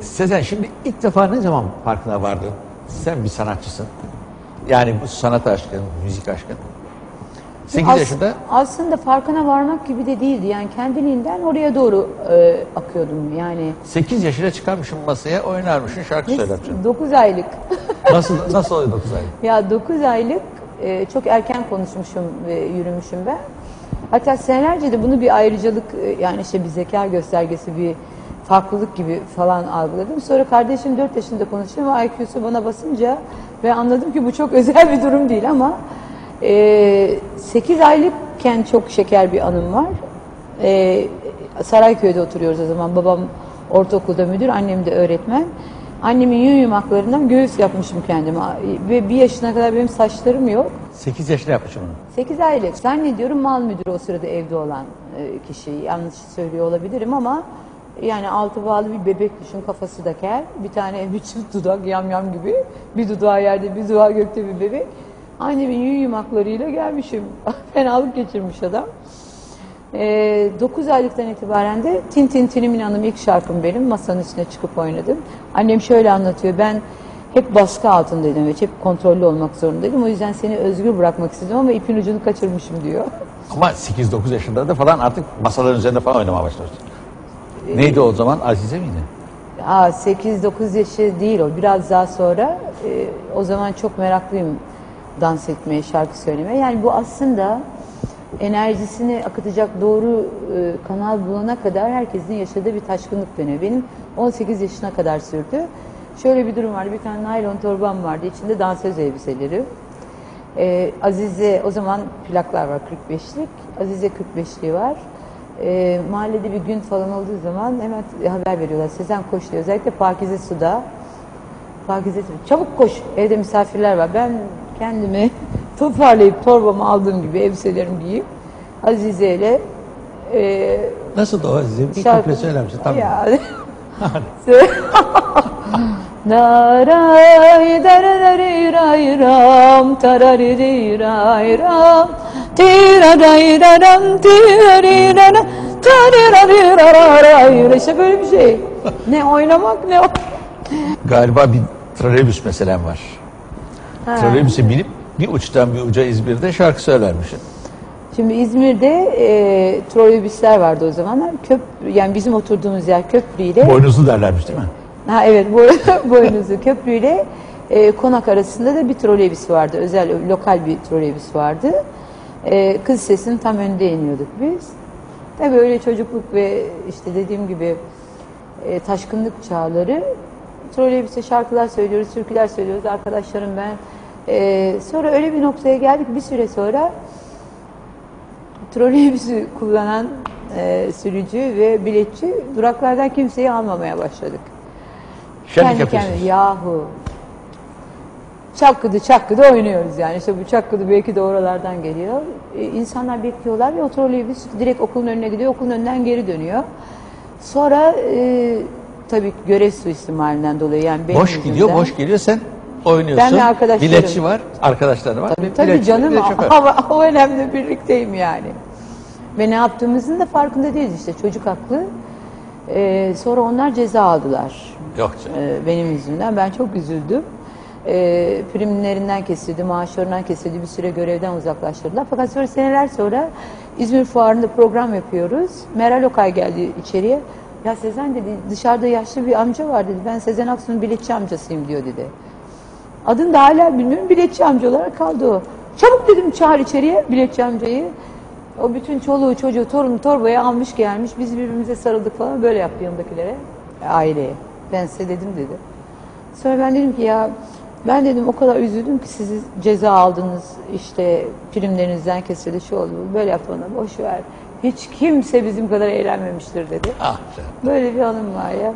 Sezen şimdi ilk defa ne zaman farkına vardın? Sen bir sanatçısın. Yani bu sanat aşkın, müzik aşkın. 8 As- yaşında Aslında farkına varmak gibi de değildi. Yani kendiliğinden oraya doğru e, akıyordum. Yani 8 yaşında çıkarmışsın masaya oynarmışsın şarkı söylermişsin. 9 aylık. Nasıl nasıl oluyor 9 ay? ya 9 aylık e, çok erken konuşmuşum ve yürümüşüm ben. Hatta senelerce de bunu bir ayrıcalık e, yani işte bir zeka göstergesi bir farklılık gibi falan algıladım. Sonra kardeşim 4 yaşında konuşuyor ve IQ'su bana basınca ve anladım ki bu çok özel bir durum değil ama e, 8 aylıkken çok şeker bir anım var. E, Sarayköy'de oturuyoruz o zaman. Babam ortaokulda müdür, annem de öğretmen. Annemin yün yumaklarından göğüs yapmışım kendime. Ve bir yaşına kadar benim saçlarım yok. 8 yaşında yapmışım onu. 8 aylık. Zannediyorum mal müdürü o sırada evde olan e, kişi. Yanlış söylüyor olabilirim ama yani altı bağlı bir bebek düşün kafası da kel. Bir tane bir çift dudak yam yam gibi. Bir dudağı yerde bir dudağı gökte bir bebek. Annemin yün yumaklarıyla gelmişim. Fenalık geçirmiş adam. 9 aylıktan itibaren de Tin Tin Tinimin Hanım ilk şarkım benim. Masanın üstüne çıkıp oynadım. Annem şöyle anlatıyor. Ben hep baskı altındaydım ve hep kontrollü olmak zorundaydım. O yüzden seni özgür bırakmak istedim ama ipin ucunu kaçırmışım diyor. Ama 8-9 yaşında da falan artık masaların üzerinde falan oynamaya başlıyorsun. Neydi o zaman? Azize miydi? Aa, 8-9 yaşı değil o. Biraz daha sonra e, o zaman çok meraklıyım dans etmeye, şarkı söylemeye. Yani bu aslında enerjisini akıtacak doğru e, kanal bulana kadar herkesin yaşadığı bir taşkınlık dönemi. Benim 18 yaşına kadar sürdü. Şöyle bir durum vardı. Bir tane naylon torbam vardı. İçinde dansöz elbiseleri. Ee, Azize o zaman plaklar var 45'lik. Azize 45'liği var. Ee, mahallede bir gün falan olduğu zaman hemen haber veriyorlar. Sezen koş diyor. Özellikle Pakize Su'da. Pakize Su. Çabuk koş. Evde misafirler var. Ben kendimi toparlayıp torbamı aldığım gibi elbiselerimi giyip Azize ile e, Nasıl da o Azize? Bir şarkı- kuple söyler misin? Tamam. Ya. Daray dararari ray ram tarariri ray ram İşte böyle bir şey. Ne oynamak ne o. Galiba bir trolleybüs meselem var. Trolleybüse binip bir uçtan bir uca İzmir'de şarkı söylermişsin. Şimdi İzmir'de e, trolleybüsler vardı o zamanlar. Köp, yani bizim oturduğumuz yer köprüyle. Boynuzlu derlermiş değil mi? Ha evet boy- boynuzlu köprüyle e, konak arasında da bir troleybüs vardı. Özel lokal bir troleybüs vardı. E, kız sesinin tam önünde iniyorduk biz. Tabii öyle çocukluk ve işte dediğim gibi e, taşkınlık çağları troleybüste şarkılar söylüyoruz, türküler söylüyoruz. Arkadaşlarım ben. E, sonra öyle bir noktaya geldik bir süre sonra troleybüsü kullanan e, sürücü ve biletçi duraklardan kimseyi almamaya başladık. Şenlik Kendi yapıyorsunuz. kendine yahu çakkıdı çakkıdı oynuyoruz yani işte bu çakkıdı belki de oralardan geliyor. Ee, insanlar bekliyorlar ve o direkt okulun önüne gidiyor okulun önünden geri dönüyor. Sonra e, tabii görev suistimalinden dolayı yani benim Boş gidiyor, yüzümden- boş geliyor. Sen oynuyorsun. Ben ve arkadaşlarım. Biletçi var, arkadaşları var. Tabii, tabii Biletçi, canım şoför. ama o önemli birlikteyim yani. Ve ne yaptığımızın da farkında değiliz işte çocuk haklı. Ee, sonra onlar ceza aldılar. Yok canım. Ee, benim yüzümden. Ben çok üzüldüm. Ee, primlerinden kesildi, maaşlarından kesildi, bir süre görevden uzaklaştırdılar. Fakat sonra seneler sonra İzmir Fuarı'nda program yapıyoruz. Meral Okay geldi içeriye. Ya Sezen dedi dışarıda yaşlı bir amca var dedi. Ben Sezen Aksu'nun biletçi amcasıyım diyor dedi. Adını da hala bilmiyorum. Biletçi amca olarak kaldı o. Çabuk dedim çağır içeriye biletçi amcayı. O bütün çoluğu çocuğu torunu torbaya almış gelmiş. Biz birbirimize sarıldık falan böyle yaptı yanındakilere. Aileye. Ben size dedim dedi. Sonra ben dedim ki ya ben dedim o kadar üzüldüm ki siz ceza aldınız işte primlerinizden kesildi şu oldu böyle yaptı bana boş ver. Hiç kimse bizim kadar eğlenmemiştir dedi. Ah. Böyle bir anım var ya.